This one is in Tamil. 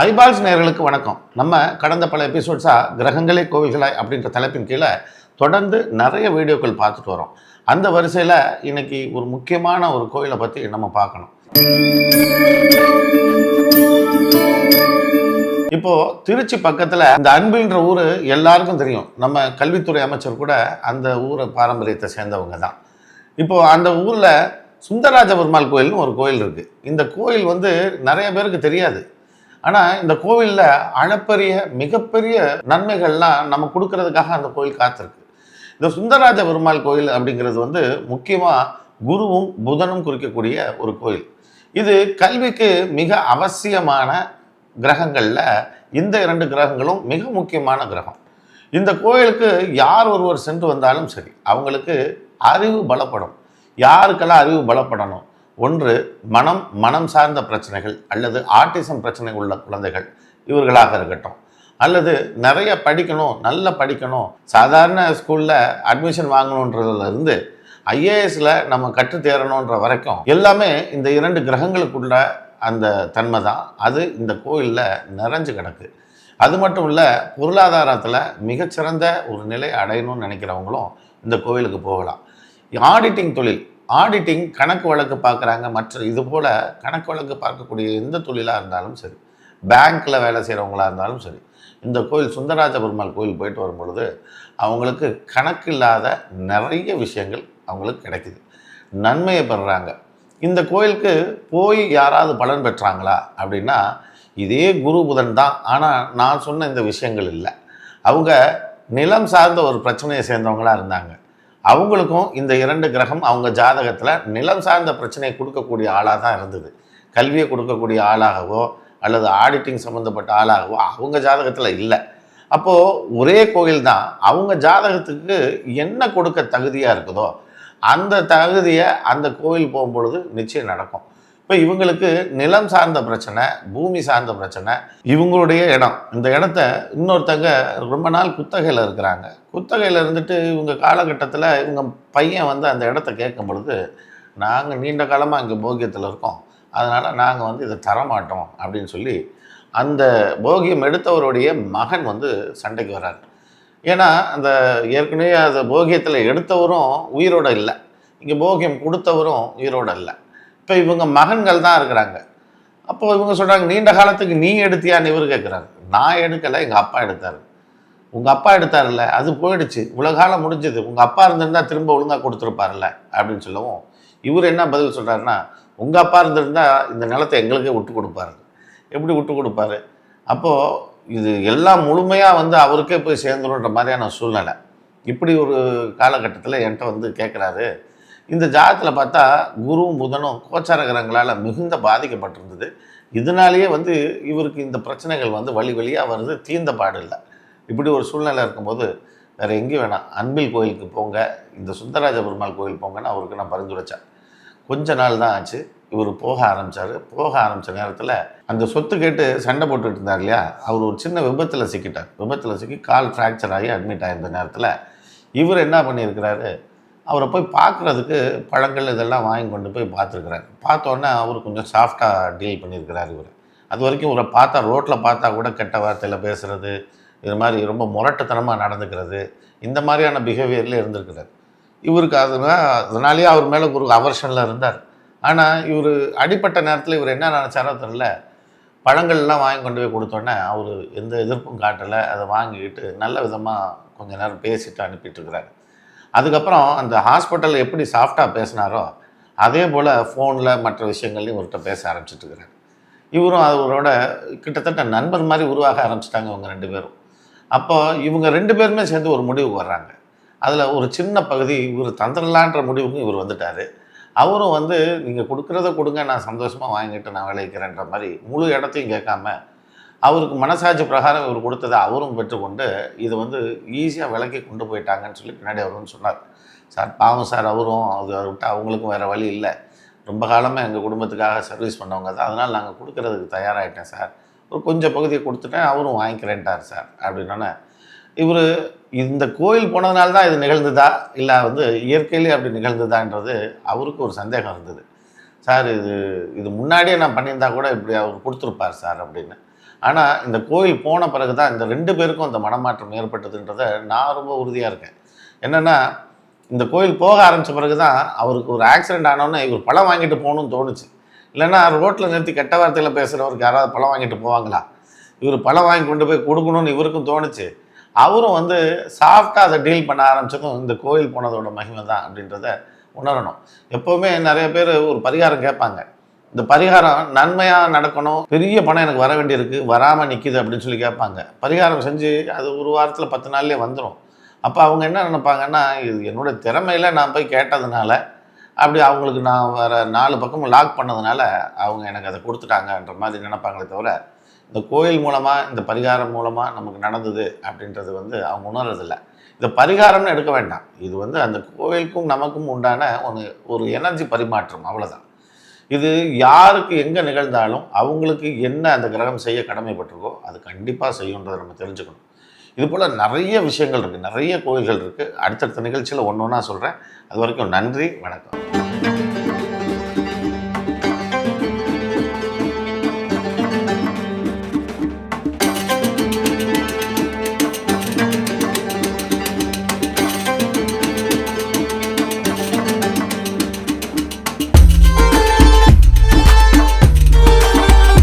ஐபால்ஸ் நேயர்களுக்கு வணக்கம். நம்ம கடந்த பல எபிசோட்ஸாக கிரகங்களே கோவில்களாய் அப்படின்ற தலைப்பின் கீழே தொடர்ந்து நிறைய வீடியோக்கள் பார்த்துட்டு வரோம். அந்த வரிசையில் இன்னைக்கு ஒரு முக்கியமான ஒரு கோயிலை பற்றி நம்ம பார்க்கணும். இப்போ திருச்சி பக்கத்தில் இந்த அன்பின்ற ஊர் எல்லாருக்கும் தெரியும். நம்ம கல்வித்துறை அமைச்சர் கூட அந்த ஊரை பாரம்பரியத்தை சேர்ந்தவங்க தான். இப்போ அந்த ஊரில் சுந்தரராஜ பெருமாள் கோயில்னு ஒரு கோயில் இருக்குது இந்த கோயில் வந்து நிறைய பேருக்கு தெரியாது. ஆனால் இந்த கோவிலில் அளப்பரிய மிகப்பெரிய நன்மைகள்லாம் நம்ம கொடுக்கறதுக்காக அந்த கோயில் காத்திருக்கு. இந்த சுந்தரராஜ பெருமாள் கோயில் அப்படிங்கிறது வந்து முக்கியமாக குருவும் புதனும் குறிக்கக்கூடிய ஒரு கோயில் இது கல்விக்கு மிக அவசியமான கிரகங்களில் இந்த இரண்டு கிரகங்களும் மிக முக்கியமான கிரகம். இந்த கோயிலுக்கு யார் ஒருவர் சென்று வந்தாலும் சரி அவங்களுக்கு அறிவு பலப்படும். யாருக்கெல்லாம் அறிவு பலப்படணும்? ஒன்று மனம் மனம் சார்ந்த பிரச்சனைகள் அல்லது ஆட்டிசம் பிரச்சனை உள்ள குழந்தைகள் இவர்களாக இருக்கட்டும். அல்லது நிறைய படிக்கணும் நல்ல படிக்கணும். சாதாரண ஸ்கூலில் அட்மிஷன் வாங்கணுன்றதுலேருந்து ஐஏஎஸில் நம்ம கற்று தேரணுன்ற வரைக்கும் எல்லாமே இந்த இரண்டு கிரகங்களுக்குள்ள அந்த தன்மை தான். அது இந்த கோயிலில் நிறைஞ்சு கிடக்கு. அது மட்டும் இல்லை பொருளாதாரத்தில் மிகச்சிறந்த ஒரு நிலை அடையணும்னு நினைக்கிறவங்களும் இந்த கோயிலுக்கு போகலாம். ஆடிட்டிங் தொழில் ஆடிட்டிங் கணக்கு வழக்கு பார்க்குறாங்க மற்ற இது போல் கணக்கு வழக்கு பார்க்கக்கூடிய எந்த தொழிலாக இருந்தாலும் சரி பேங்க்கில் வேலை செய்கிறவங்களாக இருந்தாலும் சரி இந்த கோயில் சுந்தரராஜ பெருமாள் கோயில் போயிட்டு வரும் பொழுது அவங்களுக்கு கணக்கு இல்லாத நிறைய விஷயங்கள் அவங்களுக்கு கிடைக்குது. நன்மையை பெறுறாங்க. இந்த கோயிலுக்கு போய் யாராவது பலன் பெற்றாங்களா அப்படின்னா இதே குரு புதன் தான். ஆனால் நான் சொன்ன இந்த விஷயங்கள் இல்லை. அவங்க நிலம் சார்ந்த ஒரு பிரச்சனையை சேர்ந்தவங்களா இருந்தாங்க. அவங்களுக்கும் இந்த இரண்டு கிரகம் அவங்க ஜாதகத்தில் நிலம் சார்ந்த பிரச்சனையை கொடுக்கக்கூடிய ஆளாக தான் இருந்தது. கல்வியை கொடுக்கக்கூடிய ஆளாகவோ அல்லது ஆடிட்டிங் சம்மந்தப்பட்ட ஆளாகவோ அவங்க ஜாதகத்தில் இல்லை. அப்போது ஒரே கோயில் தான் அவங்க ஜாதகத்துக்கு என்ன கொடுக்க தகுதியாக இருக்குதோ அந்த தகுதியை அந்த கோயில் போகும்பொழுது நிச்சயம் நடக்கும். இப்போ இவங்களுக்கு நிலம் சார்ந்த பிரச்சனை பூமி சார்ந்த பிரச்சனை இவங்களுடைய இடம். இந்த இடத்த இன்னொருத்தங்க ரொம்ப நாள் குத்தகையில் இருக்கிறாங்க. குத்தகையில் இருந்துட்டு இவங்க காலகட்டத்தில் இவங்க பையன் வந்து அந்த இடத்த கேட்கும் பொழுது நாங்கள் நீண்ட காலமாக இங்கே போகியத்தில் இருக்கோம். அதனால் நாங்கள் வந்து இதை தரமாட்டோம். அப்படின்னு சொல்லி அந்த போகியம் எடுத்தவருடைய மகன் வந்து சண்டைக்கு வர்றார். ஏன்னா அந்த ஏற்கனவே அந்த போகியத்தில் எடுத்தவரும் உயிரோடு இல்லை. இங்கே போகியம் கொடுத்தவரும் உயிரோட இல்லை. இப்போ இவங்க மகன்கள் தான் இருக்கிறாங்க. அப்போ இவங்க சொல்கிறாங்க நீண்ட காலத்துக்கு நீ எடுத்தியான்னு இவர் கேட்குறாரு நான் எடுக்கலை எங்கள் அப்பா எடுத்தார். உங்கள் அப்பா எடுத்தார்ல அது போயிடுச்சு. உலகாலம் முடிஞ்சது. உங்கள் அப்பா இருந்திருந்தால் திரும்ப ஒழுங்காக கொடுத்துருப்பார்ல அப்படின்னு சொல்லவும் இவர் என்ன பதில் சொல்கிறாருன்னா உங்கள் அப்பா இருந்திருந்தால் இந்த நிலத்தை எங்களுக்கே விட்டு கொடுப்பாரு. எப்படி விட்டு கொடுப்பாரு? அப்போது இது எல்லாம் முழுமையாக வந்து அவருக்கே போய் சேர்ந்துருன்ற மாதிரியான சூழ்நிலை. இப்படி ஒரு காலகட்டத்தில் என்கிட்ட வந்து கேட்குறாரு இந்த ஜாதகத்தில் பார்த்தா குருவும் புதனும் கோச்சார கிரகங்களால் மிகுந்த பாதிக்கப்பட்டிருந்தது. இதனாலேயே வந்து இவருக்கு இந்த பிரச்சனைகள் வந்து வழி வழியாக வருது தீர்ந்த பாடு இல்லை. இப்படி ஒரு சூழ்நிலை இருக்கும்போது வேறு எங்கேயும் வேணாம். அன்பில் கோயிலுக்கு போங்க. இந்த சுந்தரராஜ பெருமாள் கோயில் போங்கன்னு அவருக்கு நான் பரிந்துரைச்சேன். கொஞ்ச நாள் தான் ஆச்சு. இவர் போக ஆரம்பித்தார் போக ஆரம்பித்த நேரத்தில் அந்த சொத்து கேட்டு சண்டை போட்டுட்டு இருந்தார் இல்லையா? அவர் ஒரு சின்ன விபத்தில் சிக்கிட்டார். விபத்தில் சிக்கி கால் ஃப்ராக்சர் ஆகி அட்மிட் ஆகியிருந்த நேரத்தில் இவர் என்ன பண்ணியிருக்கிறாரு? அவரை போய் பார்க்குறதுக்கு பழங்கள் இதெல்லாம் வாங்கி கொண்டு போய் பார்த்துருக்குறாரு. பார்த்தோன்னே அவர் கொஞ்சம் சாஃப்டாக டீல் பண்ணியிருக்கிறார் இவர். அது வரைக்கும் இவரை பார்த்தா ரோட்டில் பார்த்தா கூட கெட்ட வார்த்தையில் பேசுகிறது இது மாதிரி ரொம்ப முரட்டுத்தனமாக நடந்துக்கிறது இந்த மாதிரியான பிஹேவியரில் இருந்திருக்கிறார். இவருக்கு அதனால் அதனாலேயே அவர் மேலே ஒரு அவர்ஷனில் இருந்தார். ஆனால் இவர் அடிப்பட்ட நேரத்தில் இவர் என்ன நினச்சாரோ தெரில பழங்கள்லாம் வாங்கி கொண்டு போய் கொடுத்தோன்னே அவர் எந்த எதிர்ப்பும் காட்டலை. அதை வாங்கிக்கிட்டு நல்ல விதமாக கொஞ்ச நேரம் பேசிட்டு அனுப்பிட்டுருக்கிறாரு அதுக்கப்புறம் அந்த ஹாஸ்பிட்டலில் எப்படி சாஃப்டாக பேசினாரோ அதே போல் ஃபோனில் மற்ற விஷயங்கள்லையும் இவர்கிட்ட பேச ஆரம்பிச்சிட்டு இருக்கிறார் இவரும் அவரோட கிட்டத்தட்ட நண்பர் மாதிரி உருவாக ஆரம்பிச்சிட்டாங்க இவங்க ரெண்டு பேரும். அப்போது இவங்க ரெண்டு பேருமே சேர்ந்து ஒரு முடிவுக்கு வர்றாங்க. அதில் ஒரு சின்ன பகுதி இவர் தந்துடலான்ற முடிவுக்கும் இவர் வந்துட்டார். அவரும் வந்து நீங்கள் கொடுக்குறத கொடுங்க நான் சந்தோஷமாக வாங்கிட்டு நான் விளைவிக்கிறேன்ற மாதிரி முழு இடத்தையும் கேட்காம அவருக்கு மனசாட்சி பிரகாரம் இவர் கொடுத்ததை அவரும் பெற்றுக்கொண்டு இது வந்து ஈஸியாக விலைக்கு கொண்டு போயிட்டாங்கன்னு சொல்லி பின்னாடி அவருன்னு சொன்னார். சார் பாவம் சார் அவரும் அது அவரை விட்டு அவங்களுக்கும் வேறு வழி இல்லை. ரொம்ப காலமாக எங்கள் குடும்பத்துக்காக சர்வீஸ் பண்ணவங்க தான். அதனால் நாங்கள் கொடுக்குறதுக்கு தயாராகிட்டேன் சார். ஒரு கொஞ்சம் பகுதியை கொடுத்துட்டேன் அவரும் வாங்கிக்கிறேன்ட்டார் சார் அப்படின்னோடனே இவர் இந்த கோயில் போனதுனால தான் இது நிகழ்ந்ததா? இல்லை வந்து இயற்கையிலே அப்படி நிகழ்ந்ததான்றது அவருக்கு ஒரு சந்தேகம் இருந்தது. சார் இது இது முன்னாடியே நான் பண்ணியிருந்தா கூட இப்படி அவர் கொடுத்துருப்பார் சார் அப்படின்னு. ஆனால் இந்த கோயில் போன பிறகு தான் இந்த ரெண்டு பேருக்கும் அந்த மனமாற்றம் ஏற்பட்டதுன்றதை நான் ரொம்ப உறுதியாக இருக்கேன். என்னென்னா இந்த கோயில் போக ஆரம்பித்த பிறகு தான் அவருக்கு ஒரு ஆக்சிடென்ட் ஆனோன்னே இவர் பழம் வாங்கிட்டு போகணும்னு தோணுச்சு. இல்லைன்னா ரோட்டில் நிறுத்தி கெட்ட வார்த்தையில் பேசுகிறவருக்கு யாராவது பழம் வாங்கிட்டு போவாங்களா? இவர் பழம் வாங்கி கொண்டு போய் கொடுக்கணும்னு இவருக்கும் தோணுச்சு. அவரும் வந்து சாஃப்டாக அதை டீல் பண்ண ஆரம்பிச்சதும் இந்த கோயில் போனதோட மகிமை தான் அப்படின்றத உணரணும். எப்போவுமே நிறைய பேர் ஒரு பரிகாரம் கேட்பாங்க. இந்த பரிகாரம் நன்மையாக நடக்கணும் பெரிய பணம் எனக்கு வர வேண்டியிருக்கு வராமல் நிற்கிது அப்படின்னு சொல்லி கேட்பாங்க. பரிகாரம் செஞ்சு அது ஒரு வாரத்தில் பத்து நாள்லேயே வந்துடும் அப்போ அவங்க என்ன நினைப்பாங்கன்னா இது என்னோடய திறமையில் நான் போய் கேட்டதுனால அப்படி அவங்களுக்கு நான் வேறு நாலு பக்கமும் லாக் பண்ணதுனால அவங்க எனக்கு அதை கொடுத்துட்டாங்கன்ற மாதிரி நினைப்பாங்களே தவிர இந்த கோயில் மூலமாக இந்த பரிகாரம் மூலமாக நமக்கு நடந்தது அப்படின்றது வந்து அவங்க உணர்றதில்லை. இந்த பரிகாரம்னு எடுக்க வேண்டாம். இது வந்து அந்த கோயிலுக்கும் நமக்கும் உண்டான ஒரு ஒரு எனர்ஜி பரிமாற்றம் அவ்வளோதான் இது யாருக்கு எங்கே நிகழ்ந்தாலும் அவங்களுக்கு என்ன அந்த கிரகம் செய்ய கடமைப்பட்டிருக்கோ அது கண்டிப்பாக செய்யுன்றதை நம்ம தெரிஞ்சுக்கணும். இது போல் நிறைய விஷயங்கள் இருக்குது நிறைய கோயில்கள் இருக்குது அடுத்தடுத்த நிகழ்ச்சியில் ஒன்று ஒன்றா சொல்கிறேன் அது வரைக்கும் நன்றி வணக்கம்.